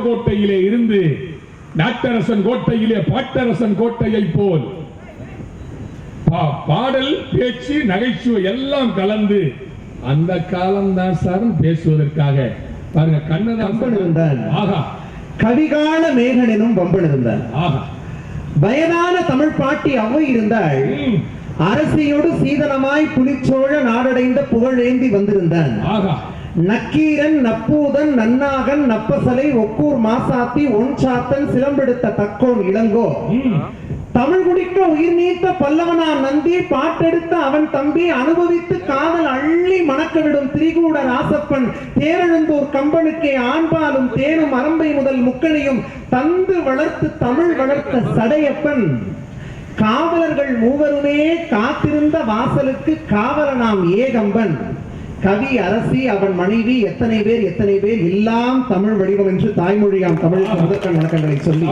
தேவகோட்டையிலே இருந்து நாட்டரசன் கோட்டையிலே பாட்டரசன் கோட்டையை போல் பாடல் பேச்சு நகைச்சுவை எல்லாம் கலந்து அந்த காலம் தான் சார் பேசுவதற்காக. பாருங்க இருந்தான் ஆகா கவிகால மேகன் எனும் பம்பன் இருந்தான் ஆகா வயதான தமிழ் பாட்டி அவை இருந்தாள். அரசியோடு சீதனமாய் புலிச்சோழ நாடடைந்த புகழேந்தி வந்திருந்தான். ஆகா நக்கீரன் நப்பூதன் நன்னாகன் நப்பசலை ஒக்கூர் மாசாத்தி ஒன்சாத்தன் சிலம்பெடுத்த தக்கோன் இளங்கோ. தமிழ் குடிக்க உயிர் நீத்த பல்லவனா நந்தி பாட்டெடுத்த அவன் தம்பி அனுபவித்து காதல் அள்ளி மணக்க விடும் திரிகூட ராசப்பன் தேரெழுந்தூர் கம்பனுக்கே ஆண்பாலும் தேனும் அரம்பை முதல் முக்கணியும் தந்து வளர்த்து தமிழ் வளர்த்த சடையப்பன். காவலர்கள் மூவருமே காத்திருந்த வாசலுக்கு காவலனாம் ஏகம்பன். கவி அரசி அவன் மனைவி எத்தனை பேர் எத்தனை பேர் எல்லாம் தமிழ் வடிவம் என்று தாய்மொழியாம் தமிழுக்கு முதற்கண் வணக்கங்களை சொல்லி.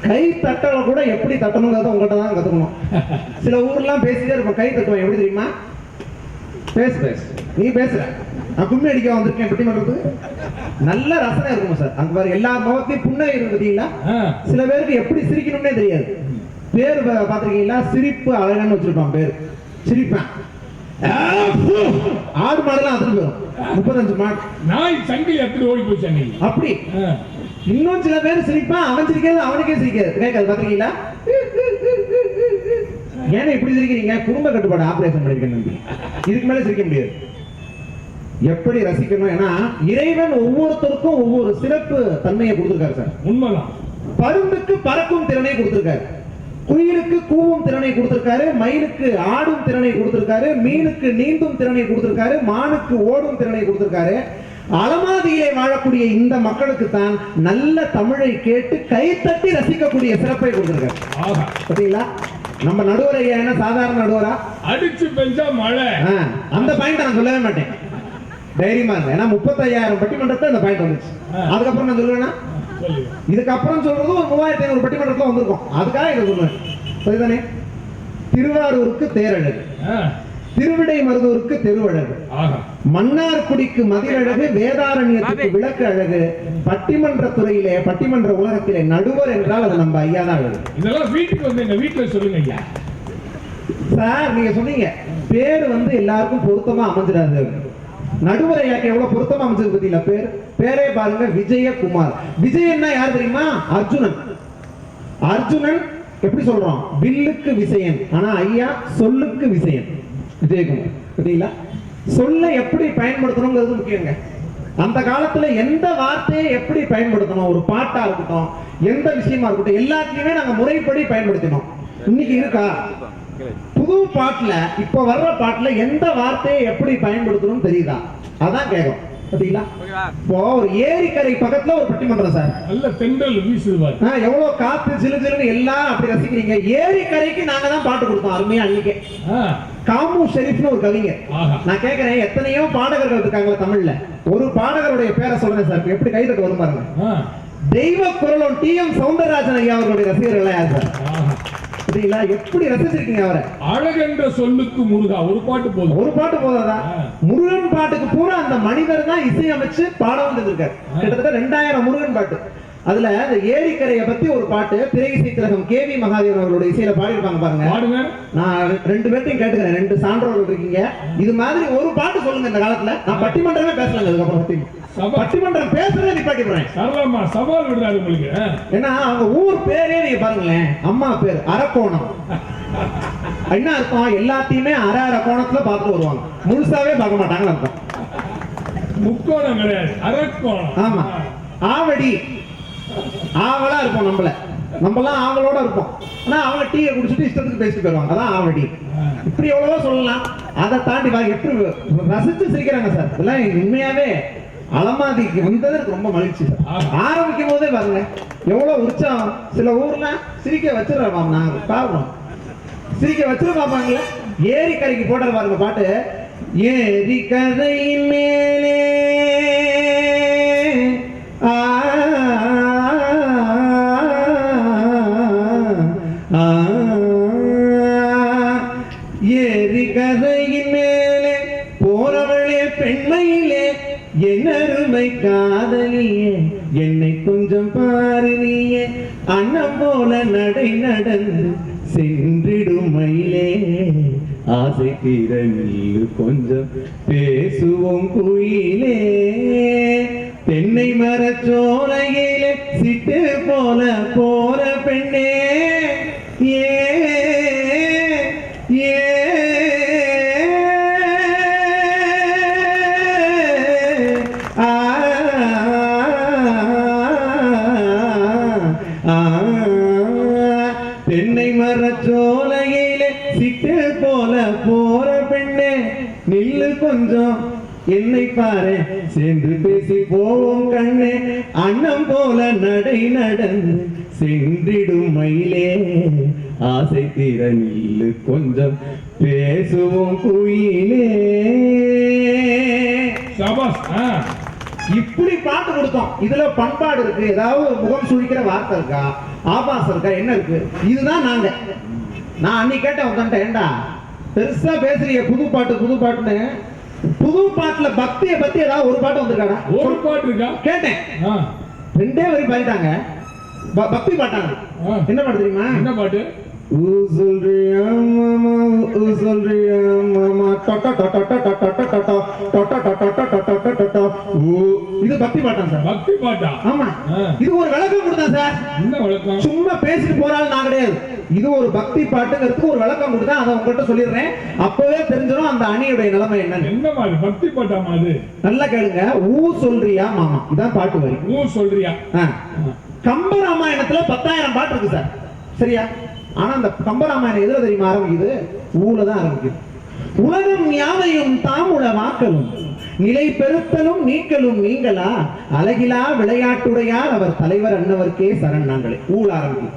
கை தட்டல கூட எப்படி தட்டணுங்கிறத உங்கள்கிட்ட தான் கத்துக்கணும். சில ஊர்லாம் பேசிட்டே இருப்போம். கை தட்டுவேன். எப்படி தெரியுமா? பேசு. பேசு. நீ பேசுற. நான் கும்மி அடிக்க வந்திருக்கேன். பெட்டி பண்றதுக்கு நல்ல ரசனை இருக்கும் சார்? அங்க பாரு எல்லா முகத்தையும் பாத்தீங்களா? ஆ, சில பேருக்கு எப்படி சிரிக்கணும்னே தெரியாது. பேர் பா- பாத்திருக்கீங்களா சிரிப்பு அழகான்னு வச்சிருப்பான் பேர். சிரிப்பேன். ஆ, ஃபு. ஆடு மாடுலாம் அதுக்கு. முப்பத்தஞ்சு மாடு. நாய் சங்கிலி எடுத்துட்டு ஓடி போச்சு அன்னைக்கு. அப்படி. இன்னும் சில பேர் சிரிப்பான் அவன் சிரிக்கிறது அவனுக்கே சிரிக்காது கேட்காது பாத்திருக்கீங்களா ஏன்னா இப்படி சிரிக்கிறீங்க? குடும்ப கட்டுப்பாடு ஆபரேஷன் பண்ணிருக்கேன் இதுக்கு மேல சிரிக்க முடியாது. எப்படி ரசிக்கணும்? ஏன்னா இறைவன் ஒவ்வொருத்தருக்கும் ஒவ்வொரு சிறப்பு தன்மையை கொடுத்திருக்காரு சார். உண்மைதான். பருந்துக்கு பறக்கும் திறனை கொடுத்திருக்காரு. குயிலுக்கு கூவும் திறனை கொடுத்திருக்காரு மயிலுக்கு ஆடும் திறனை கொடுத்திருக்காரு மீனுக்கு நீந்தும் திறனை கொடுத்திருக்காரு மானுக்கு ஓடும் திறனை கொடுத்திருக்காரு. அலமாதியிலே வாழக்கூடிய இந்த மக்களுக்கு தான் நல்ல தமிழை கேட்டு கைத்தட்டி ரசிக்கக்கூடிய சிறப்பை கொடுத்திருக்காரு. ஆகா பாத்தீங்களா நம்ம நடுவரை என்ன சாதாரண நடுவரா? அடிச்சு பெஞ்சா மழை. அந்த பாயிண்ட் நான் சொல்லவே மாட்டேன். தைரியமா இருந்தேன் ஏன்னா முப்பத்தையாயிரம் பட்டிமன்றத்துல அந்த பாயிண்ட் வந்துச்சு. அதுக்கப்புறம் நான் சொல்லுவேன்னா சொல்லு இதுக்கப்புறம் சொல்றது ஒரு மூவாயிரத்தி ஐநூறு பட்டிமன்றத்துல வந்திருக்கும். அதுக்காக இதை சொல்லுவேன் சரிதானே? திருவாரூருக்கு தேரழகு. திருவிடை மருதூருக்கு திருவழகு. மன்னார்குடிக்கு மதிலழகு வேதாரண்யத்துக்கு விளக்கு அழகு. பட்டிமன்ற துறையிலே பட்டிமன்ற உலகத்திலே நடுவர் என்றால் அது நம்ம ஐயா தான் அழகு. இதெல்லாம் வீட்டுக்கு வந்து எங்க வீட்டுல சொல்லுங்க ஐயா. சார் நீங்க சொன்னீங்க. பேர் வந்து எல்லாருக்கும் பொருத்தமா அமைஞ்சிடாது. நடுவரை யாக்கு எவ்வளவு பொருத்தமா அமைச்சது பத்தியில பேர் பேரே பாருங்க விஜயகுமார். விஜயன்னா யார் தெரியுமா? அர்ஜுனன். அர்ஜுனன் எப்படி சொல்றோம்? வில்லுக்கு விசயன். ஆனா ஐயா சொல்லுக்கு விசயன். விஜயகுமார். சரிங்களா சொல்ல எப்படி பயன்படுத்தணுங்கிறது முக்கியங்க. அந்த காலத்துல எந்த வார்த்தையை எப்படி பயன்படுத்தணும்? ஒரு பாட்டா இருக்கட்டும் எந்த விஷயமா இருக்கட்டும் எல்லாத்தையுமே நாங்க முறைப்படி பயன்படுத்தினோம். இன்னைக்கு இருக்கா? புது பாட்டுல இப்ப வர்ற பாட்டுல எந்த வார்த்தையை எப்படி பயன்படுத்தணும்னு தெரியுதா? அதான் கேட்கும். பாத்தீங்களா இப்போ ஒரு ஏரிக்கரை பக்கத்துல ஒரு பட்டிமன்றம் சார். நல்ல தென்றல் ஆ, எவ்வளவு காத்து ஜிலு ஜிலுன்னு எல்லாம் அப்படி ரசிக்கிறீங்க. ஏரிக்கரைக்கு நாங்க தான் பாட்டு கொடுத்தோம் அருமையா அன்னைக்கே. காமு ஷெரீப்னு ஒரு கவிஞர். நான் கேட்கிறேன் எத்தனையோ பாடகர்கள் இருக்காங்களா தமிழ்ல. ஒரு பாடகருடைய பேரை சொல்றேன் சார் எப்படி கைதட்ட வரும் பாருங்க. தெய்வ குரலும் டி எம் சவுந்தரராஜன் ஐயா அவர்களுடைய ரசிகர்கள் யார் சார்? ஆஹா பாத்தீங்களா எப்படி ரசிச்சிருக்கீங்க அவரை? அழகென்ற சொல்லுக்கு முருகா ஒரு பாட்டு போதும். ஒரு பாட்டு போதாதா. முருகன் பாட்டுக்கு பூரா அந்த மனிதர் தான் இசையமைச்சு பாடம் வந்திருக்காரு. கிட்டத்தட்ட ரெண்டாயிரம் முருகன் பாட்டு. அதுல அந்த ஏரிக்கரையை பத்தி ஒரு பாட்டு திரை இசை திலகம் கே வி மகாதேவன் அவர்களுடைய இசையில பாடியிருப்பாங்க பாருங்க. நான் ரெண்டு பேர்த்தையும் கேட்டுக்கிறேன். ரெண்டு சான்றோர்கள் இருக்கீங்க. இது மாதிரி ஒரு பாட்டு சொல்லுங்க இந்த காலத்துல. நான் பட்டிமன்றமே பேசலங்க அதுக்கப்புறம். பட்டிமன்றம் பேசுறதே நிப்பாட்டி போறேன். சரளமா சவால் விடுறாரு உங்களுக்கு. ஏன்னா அவங்க ஊர் பேரே நீங்க பாருங்களேன். அம்மா பேர் அரக்கோணம். என்ன அர்த்தம்? எல்லாத்தையுமே அரை அரை கோணத்துல பார்த்துட்டு வருவாங்க. முழுசாவே பார்க்க மாட்டாங்கன்னு அர்த்தம். முக்கோணம் கிடையாது அரக்கோணம். ஆமா. ஆவடி. ஆவலா இருப்போம் நம்மள. நம்மலாம் ஆவலோட இருப்போம். ஆனா அவங்க டீயை குடிச்சிட்டு இஷ்டத்துக்கு பேசிட்டு போயிருவாங்க அதான் ஆவடி. இப்படி எவ்வளவோ சொல்லலாம். அதை தாண்டி எப்படி ரசிச்சு சிரிக்கிறாங்க சார். இதெல்லாம் உண்மையாவே அலமாதிக்கு வந்தது எனக்கு ரொம்ப மகிழ்ச்சி. ஆரம்பிக்கும் போதே பாருங்க எவ்வளவு உற்சாகம். சில ஊர்ல சிரிக்க வச்சிடறோம் நாங்க பாக்குறோம் சிரிக்க வச்சிட பாப்பாங்கல்ல ஏரி கரைக்கு போடுற பாருங்க பாட்டு. ஏரி கரையின் மேலே பாரு நீயே அண்ணம் போல நடை நடந்து சென்றிடும் மயிலே. ஆசை திறனில் கொஞ்சம் பேசுவோம் குயிலே. தென்னை மரச்சோலையிலே சிட்டு போல போற பெண்ணே. ஏ தென்னை மரச்சோலையிலே சிட்டு போல போற பெண்ணே நில்லு கொஞ்சம். என்னை பாரு சேர்ந்து பேசி போவோம் கண்ணே. அண்ணம் போல நடை நடந்து சென்றிடும் மயிலே. ஆசை தீர நில்லு கொஞ்சம் பேசுவோம் குயிலே. சபாஸ் இப்படி பாட்டு கொடுத்தோம் இதுல பண்பாடு இருக்கு ஏதாவது ஒரு முகம் சுழிக்கிற வார்த்தை இருக்கா ஆபாசம் இருக்கா என்ன இருக்கு இதுதான் நாங்க நான் அன்னைக்கு கேட்டேன் உட்காந்துட்டேன் ஏண்டா பெருசா பேசுறீங்க புது பாட்டு புது பாட்டுன்னு புது பாட்டுல பக்தியை பத்தி ஏதாவது ஒரு பாட்டு வந்திருக்காடா ஒரு பாட்டு இருக்கா கேட்டேன். ரெண்டே வரி பாடிட்டாங்க பக்தி பாட்டாங்க. என்ன பாட்டு தெரியுமா என்ன பாட்டு சொல்றியா மாமா சொல்றியா மாமா டொட்ட டொட்ட டொட்ட டொட்ட டொட்ட டொட்ட டொட்ட இது பக்தி பாட்டான் சார். பக்தி பாட்டா ஆமா. இது ஒரு விளக்கம் கொடுத்தேன் சார். என்ன வழக்கம் சும்மா பேசிட்டு போறாள் நான் கிடையாது. இது ஒரு பக்தி பாட்டுங்கிறதுக்கு ஒரு விளக்கம் கொடுத்தேன் அதை உங்கள்கிட்ட சொல்லிடுறேன். அப்பவே தெரிஞ்சிடும் அந்த அணியுடைய நிலைமை என்னன்னு. என்ன மாதிரி பக்தி பாட்டாமா அது? நல்லா கேளுங்க. ஊ சொல்றியா மாமா? இதான் பாட்டு வரி. ஊ சொல்றியா? ஆ. கம்ப ராமாயணத்துல பத்தாயிரம் பாட்டு இருக்கு சார். சரியா? ஆனா அந்த கம்ப ராமாயணம் எதுல தெரியுமா ஆரம்பிக்குது? ஊல தான் ஆரம்பிக்குது. உலகம் யாவையும் தாமுள வாக்கலும். நிலை பெருத்தலும் நீக்கலும் நீங்களா? அழகிலா விளையாட்டுடையார் அவர் தலைவர் அன்னவர்க்கே சரண் நாங்களே. ஊழ ஆரம்பிக்குது.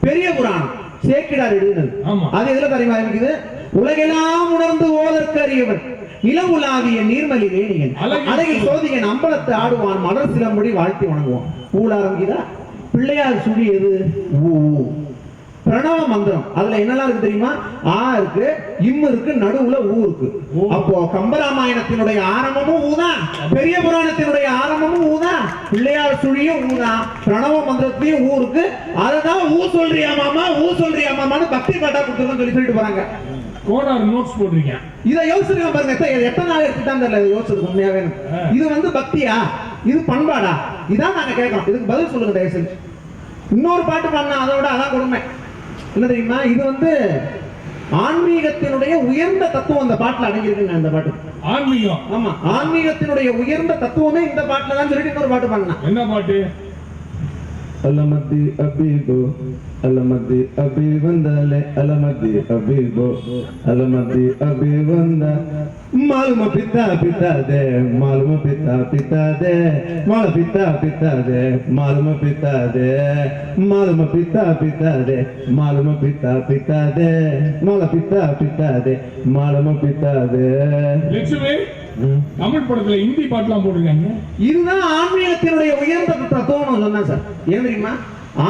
பெரிய புராணம். சேக்கிடார் எழுதினது. ஆமா. அது எதுல தெரியுமா ஆரம்பிக்குது உலகெல்லாம் உணர்ந்து ஓதற்கு அறியவன் நிலவுலாவிய நீர்மலி வேணியன். அழகில் சோதியன் அம்பலத்து ஆடுவான். மலர் சிலம்படி வாழ்த்தி வணங்குவான். ஊழ ஆரம்பிக்குதா? பிள்ளையார் சுழி எது? ஊ. பிரணவ மந்திரம். அதுல என்னெல்லாம் இருக்கு தெரியுமா? ஆ இருக்கு இம் இருக்கு நடுவுல ஊ இருக்கு. அப்போ கம்பராமாயணத்தினுடைய ஆரம்பமும் ஊதான் பெரிய புராணத்தினுடைய ஆரம்பமும் ஊதான் பிள்ளையார் சுழியும் ஊதான் பிரணவ மந்திரத்திலையும் ஊ இருக்கு. அததான் ஊ சொல்றியா மாமா ஊ சொல்றியா மாமான்னு பக்தி பாட்டா கொடுத்துருக்கோம் சொல்லி சொல்லிட்டு போறாங்க. கோடார் நோட்ஸ் போட்டிருக்கேன். இதை யோசிச்சிருக்க பாருங்க. எத்தனை நாள் எடுத்துட்டான்னு தெரியல இது யோசிச்சதுக்கு உண்மையாவே. இது வந்து பக்தியா? இது பண்பாடா? இதான் நாங்க கேட்கறோம். இதுக்கு பதில் சொல்லுங்க தயவு செஞ்சு இன்னொரு பாட்டு பாடினா அதை விட அதான் கொடுமை. என்ன தெரியுமா? இது வந்து ஆன்மீகத்தினுடைய உயர்ந்த தத்துவம் அந்த பாட்டுல அடங்கியிருக்குங்க அந்த பாட்டு. ஆன்மீகம். ஆமா ஆன்மீகத்தினுடைய உயர்ந்த தத்துவமே இந்த பாட்டுல தான் சொல்லிட்டு இன்னொரு பாட்டு பாடினா. என்ன பாட்டு? അലമതി അബീബോ അലമതി അബീവന്ദലെ അലമതി അബീബോ അലമതി അബീവന്ദ മാലുമ പിതാ പിതാദേ മാലുമ പിതാ പിതാദേ മാല പിതാ പിതാദേ മാലുമ പിതാദേ മാലുമ പിതാ പിതാദേ മാലുമ പിതാ പിതാദേ മാല പിതാ പിതാദേ മാലുമ പിതാദേ ലക്ഷ്മി தமிழ் படத்துல ஹிந்தி பாட்டுலாம் போட்டிருக்காங்க. இதுதான் ஆன்மீகத்தினுடைய உயர்ந்த தத்துவம் சொன்னேன் சார். ஏன் தெரியுமா?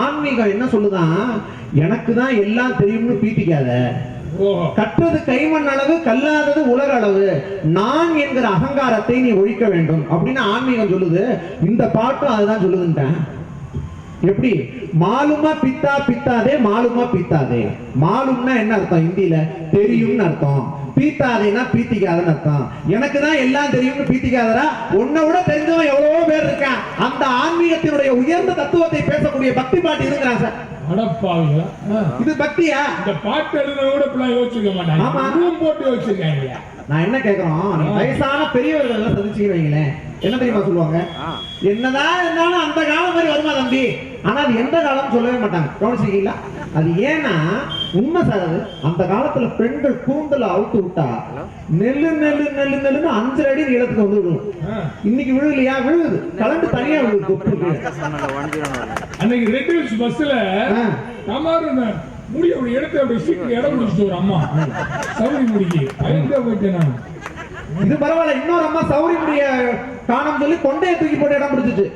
ஆன்மீகம் என்ன சொல்லுதான் எனக்கு தான் எல்லாம் தெரியும்னு பீத்திக்காத. கற்றது கைமண் அளவு கல்லாதது உலக அளவு. நான் என்கிற அகங்காரத்தை நீ ஒழிக்க வேண்டும் அப்படின்னு ஆன்மீகம் சொல்லுது. இந்த பாட்டும் அதுதான் சொல்லுதுன்ட்டேன். எப்படி? மாலுமா பித்தா பித்தாதே மாலுமா பித்தாதே. மாலும்னா என்ன அர்த்தம் ஹிந்தியில? தெரியும்னு அர்த்தம். பீத்தாதேனா பீத்திக்காதன்னு அர்த்தம். எனக்கு தான் எல்லாம் தெரியும்னு பீத்திக்காதரா உன்னை விட தெரிஞ்சவன் எவ்வளவோ பேர் இருக்கான். அந்த ஆன்மீகத்தினுடைய உயர்ந்த தத்துவத்தை பேசக்கூடிய பக்தி பாட்டி இருக்கிறான் சார்? அடப்பாவிங்களா ஆ. இது பக்தியா? இந்த பாட்டு எழுதுன கூட இப்பெல்லாம் யோசிச்சிருக்க மாட்டாங்க. ஆமா. ரூம் போட்டு யோசிச்சிருக்காங்க நான் என்ன கேக்குறோம்? வயசான பெரியவர்கள் எல்லாம் சந்திச்சு வைங்களேன். என்ன தெரியுமா சொல்லுவாங்க? என்னதான் இருந்தாலும் அந்த காலம் மாதிரி வருமா தம்பி? ஆனா அது எந்த காலம் சொல்லவே மாட்டாங்க. கவனிச்சிருக்கீங்களா? அது ஏன்னா உண்மை சார் அது. அந்த காலத்துல பெண்கள் கூந்தல அவுத்து விட்டா நெல்லு நெல்லு நெல்லு நெல்லுன்னு அஞ்சு அடி நீளத்துக்கு வந்து ஆ. இன்னைக்கு விழுகலையா விழுகுது கலண்டு தனியா விழுகுது அன்னைக்கு ரெட் ஹில்ஸ் பஸ்ல ஆ. தமாரு முடி அப்படி எடுத்து அப்படி சீக்கிரம் இடம் முடிச்சுட்டு ஒரு அம்மா. சவுரி முடிக்கு. பயந்து போயிட்டேன் நான். இது பரவாயில்ல இன்னொரு அம்மா சௌரியமுடைய காணம் சொல்லி கொண்டையை தூக்கி போட்டு இடம் பிடிச்சிச்சு.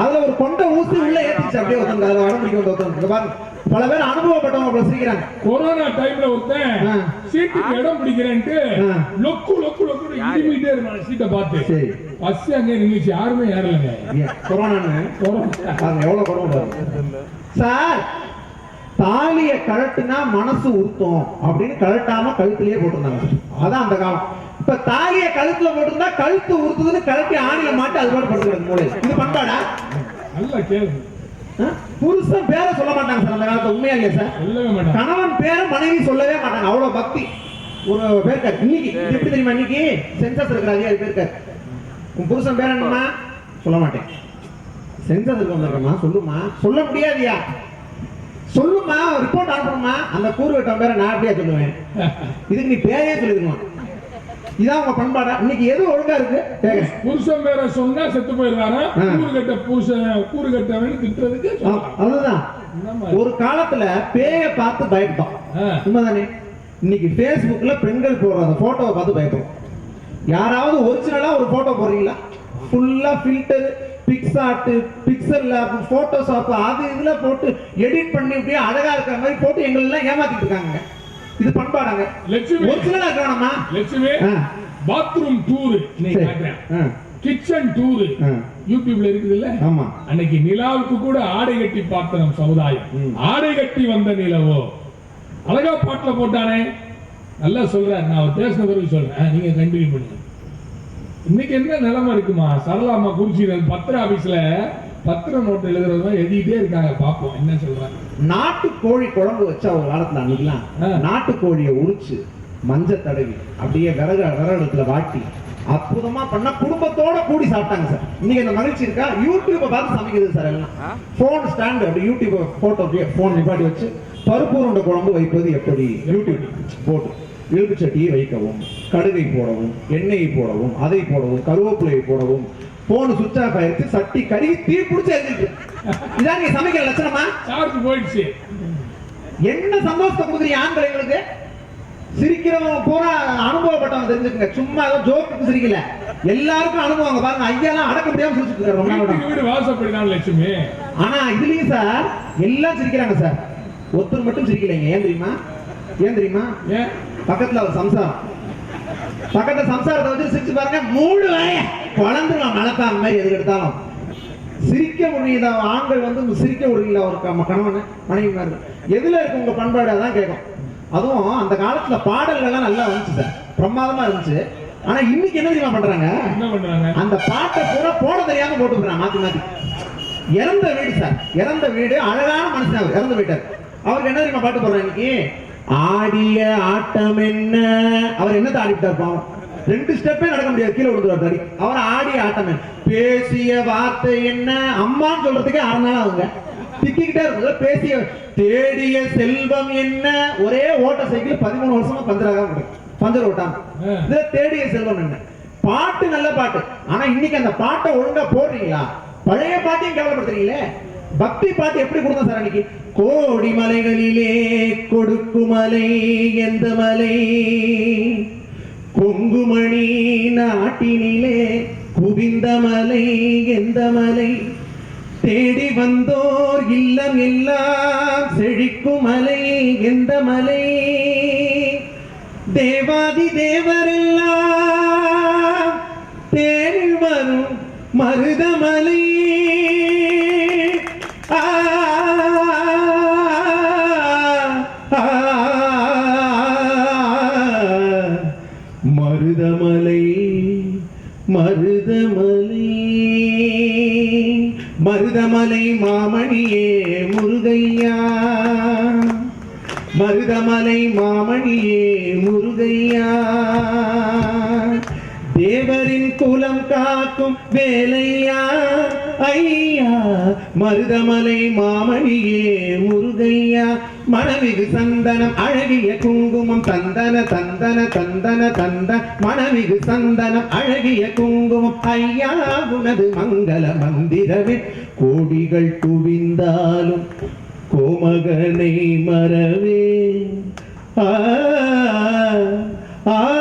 அதுல ஒரு கொண்டை ஊசி உள்ள ஏத்திச்சு அப்படியே ஒருத்தங்க அதுல இடம் பிடிக்க இங்க பாருங்க பல பேர் அனுபவப்பட்டவங்க அப்படி சிரிக்கிறாங்க. கொரோனா டைம்ல ஒருத்தன். சீட்டுக்கு இடம் பிடிக்கிறேன்ட்டு. லொக்கு லொக்கு லொக்கு இடிமிட்டே இருந்தான் சீட்டை பார்த்து. பஸ் அங்கே நின்னுச்சு யாருமே ஏறலைங்க. கொரோனான்னு? கொரோனா. பாருங்க எவ்வளவு பாருங்க. சார் தாலிய கழட்டுனா மனசு உறுத்தும் அப்படின்னு கழட்டாம கழுத்துலயே போட்டிருந்தாங்க. அதான் அந்த காலம். இப்ப தாலிய கழுத்துல போட்டிருந்தா கழுத்து உறுத்துதுன்னு கழட்டி ஆணில மாட்டி அது பாட்டு படுத்துக்கிறது மூளை. இது பண்பாடா? நல்லா கேள்வி? புருஷன் பேரை சொல்ல மாட்டாங்க சார் அந்த காலத்துல. உண்மையா இல்லையா சார்? கணவன் பேரை மனைவி சொல்லவே மாட்டாங்க. அவ்வளவு பக்தி. ஒரு பேருக்கார். இன்னைக்கு எப்படி தெரியுமா இன்னைக்கு? சென்சஸ் இருக்கிற அதிகாரி பேருக்கார். உன் புருஷன் பேர் என்னம்மா? சொல்ல மாட்டேன். சென்சஸ் இருக்க வந்திருக்கம்மா சொல்லுமா சொல்ல முடியாதியா? சொல்லுமா ரிப்போர்ட் அனுப்பணுமா அந்த கூறுகட்டம் பேரை நான் அப்படியே சொல்லுவேன். இதுக்கு நீ பேரே சொல்லிருக்கணும் இதான் உங்க பண்பாடா? இன்னைக்கு எது ஒழுங்கா இருக்கு. புருஷன் பேரை சொன்னா செத்து போயிடுவாரா. கூறுகட்ட புருஷன் கூறுகட்டவன் திட்டுறதுக்கு அதுதான்? ஒரு காலத்துல பேய பார்த்து பயப்பட்டோம். உண்மைதானே? இன்னைக்கு Facebookல பெண்கள் போடுற அந்த போட்டோவை பார்த்து பயப்படும். யாராவது ஒரிஜினலா ஒரு போட்டோ போடுறீங்களா? ஃபுல்லா ஃபில்டர் பிக்ஸாட்டு பிக்சல்ல போட்டோஷாப் அது இதுல போட்டு எடிட் பண்ணி அப்படியே அழகா இருக்கிற மாதிரி போட்டு எங்களை எல்லாம் ஏமாத்திட்டு இருக்காங்க. இது பண்பாடாங்க. லட்சுமி. ஒரிஜினலா இருக்கணுமா Lakshmi. Bathroom tour kitchen tour. யூடியூப்ல இருக்குது இல்ல ஆமா. அன்னைக்கு நிலாவுக்கு கூட ஆடை கட்டி பார்த்த நம் சமுதாயம். ஆடை கட்டி வந்த நிலவோ? அழகா பாட்டுல போட்டானே. நல்லா சொல்றாரு. நான் அவர் பேசின பிறகு சொல்றேன். நீங்க கண்டினியூ பண்ணுங்க. இன்னைக்கு என்ன நிலைமை இருக்குமா? சரளாமா குறிச்சி பத்திர ஆபீஸ்ல பத்திர நோட்டு எழுதுறதுலாம் எழுதிட்டே இருக்காங்க. பாப்போம் என்ன சொல்றாங்க. நாட்டு கோழி குழம்பு வச்சா ஒரு காலத்துல அன்னைக்கெல்லாம் ஆ. நாட்டு கோழியை உரிச்சு மஞ்சள் தடவி அப்படியே விறகு விறகுல வாட்டி அற்புதமா பண்ண குடும்பத்தோட கூடி சாப்பிட்டாங்க சார். இன்னைக்கு அந்த மகிழ்ச்சி இருக்கா? யூடியூப்பை பார்த்து சமைக்கிறது சார் எல்லாம். போன் ஸ்டாண்ட் அப்படி யூடியூப் போட்டோ போன் நிப்பாட்டி வச்சு பருப்பு உருண்டை குழம்பு வைப்பது எப்படி? யூடியூப். போட்டு. இழுப்பு சட்டியை வைக்கவும் கடுகை போடவும் எண்ணெயை போடவும் அதை போடவும் கருவேப்பிலையை போடவும் போன் சுவிட்ச் ஆஃப் ஆயிடுச்சு சட்டி கருகி தீ பிடிச்சி எழுதிட்டு இதான் நீங்க சமைக்கிற லட்சணமா? சார்ஜ் போயிடுச்சு. என்ன சந்தோஷத்தை கொடுக்குறீங்க ஆண்கள் எங்களுக்கு? சிரிக்கிறவங்க பூரா அனுபவப்பட்டவங்க தெரிஞ்சுக்கங்க. சும்மா ஏதோ ஜோக்குக்கு சிரிக்கல. எல்லாருக்கும் அனுபவம் அங்க பாருங்க. ஐயாலாம் அடக்க முடியாம சிரிச்சுட்டு இருக்காரு. வீடு வாசப்படிதான் லட்சுமி. ஆனா இதுலயும் சார் எல்லாம் சிரிக்கிறாங்க சார். ஒருத்தர் மட்டும் சிரிக்கலைங்க. ஏன் தெரியுமா? ஏன் தெரியுமா? ஏன்? பக்கத்துல ஒரு சம்சாரம். பக்கத்துல சம்சாரத்தை வச்சு சிரிச்சு பாருங்க மூணு வாய. குழந்துருவான் மலத்தான் மாதிரி எதுக்கு எடுத்தாலும். சிரிக்க முடியுத ஆண்கள் வந்து சிரிக்க முடியல ஒரு கணவன் மனைவி மாதிரி. எதுல இருக்கு உங்க பண்பாடு? அதான் கேட்கும். அதுவும் அந்த காலத்துல பாடல்கள்லாம் நல்லா வந்துச்சு சார். பிரமாதமா இருந்துச்சு. ஆனா இன்னைக்கு என்ன தெரியுமா பண்றாங்க? என்ன பண்றாங்க? அந்த பாட்டை பூரா போட தெரியாம போட்டுக்கிறான் மாத்தி மாத்தி. இறந்த வீடு சார். இறந்த வீடு அழகான மனுஷன் இறந்து போயிட்டார். அவருக்கு என்ன தெரியுமா பாட்டு போடுறாங்க இன்னைக்கு? ஆடிய ஆட்டம் என்ன? அவர் என்ன ஆடிட்டார் பாவம்? ரெண்டு ஸ்டெப்பே நடக்க முடியாது. கீழே விழுந்துருவார் தடி. அவர் ஆடிய ஆட்டம் என்ன? பேசிய வார்த்தை என்ன? அம்மான்னு சொல்றதுக்கே அரை நாள் ஆகுங்க. திக்கிக்கிட்டே இருக்குது பேசிய தேடிய செல்வம் என்ன? ஒரே ஓட்ட சைக்கிள் பதிமூணு வருஷமா பஞ்சராக பஞ்சர் ஓட்டாம. ஆ. இதுல தேடிய செல்வம் என்ன? பாட்டு நல்ல பாட்டு. ஆனா இன்னைக்கு அந்த பாட்டை ஒழுங்கா போடுறீங்களா? பழைய பாட்டையும் கேவலப்படுத்துறீங்களே? பக்தி பாட்டு எப்படி கொடுத்தோம் சார் அன்னைக்கு? கோடி மலைகளிலே கொடுக்கு மலை எந்த மலை? கொங்குமணி நாட்டினிலே குவிந்த மலை எந்த மலை? தேடி வந்தோர் இல்லம் எல்லாம் செழிக்கும் மலை எந்த மலை? தேவாதி தேவரெல்லாம் தேடி வரும் மருதமலை மருதமலை மாமணியே முருகையா. தேவரின் குலம் காக்கும் வேலையா. ஐயா மருதமலை மாமணியே முருகையா. மணமிகு சந்தனம் அழகிய குங்குமம் தந்தன தந்தன தந்தன தந்த. மணமிகு சந்தனம் அழகிய குங்குமம். ஐயா உனது மங்கள மந்திரவில் கோடிகள் குவிந்தாலும் கோமகனை மறவே. ஆ ஆ.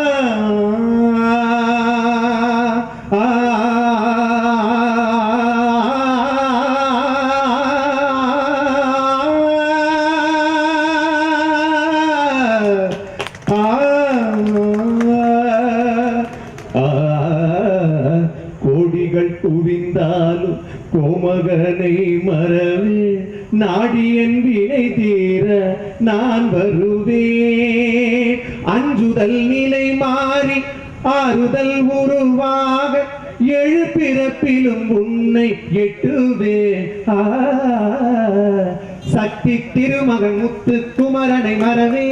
சக்தி திருமகன் முத்து குமரனை மறவே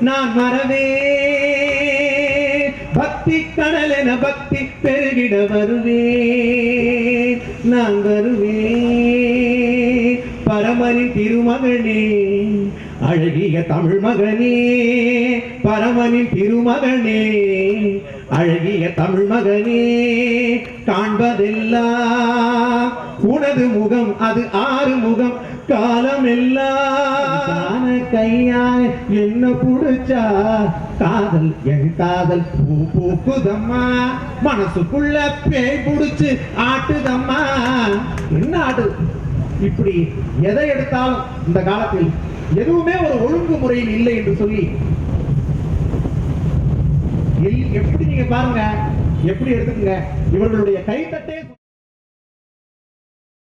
நான் மறவே. பக்தி கடல் என பக்தி பெருகிட வருவேன் நான் வருவேன் பரமனின் திருமகனே அழகிய தமிழ் மகனே பரமனின் திருமகனே அழகிய தமிழ் மகனே காண்பதெல்லாம் உனது முகம் அது ஆறு முகம் காலம் எல்லாம் கையால் என்ன புடிச்சா காதல் என் காதல் பூ பூக்குதம்மா. மனசுக்குள்ள பேய் புடிச்சு ஆட்டுதம்மா. என்ன ஆடு இப்படி எதை எடுத்தாலும் இந்த காலத்தில் எதுவுமே ஒரு ஒழுங்குமுறையில் இல்லை என்று சொல்லி எப்படி நீங்க பாருங்க எப்படி எடுத்துக்கங்க. இவர்களுடைய கைத்தட்டே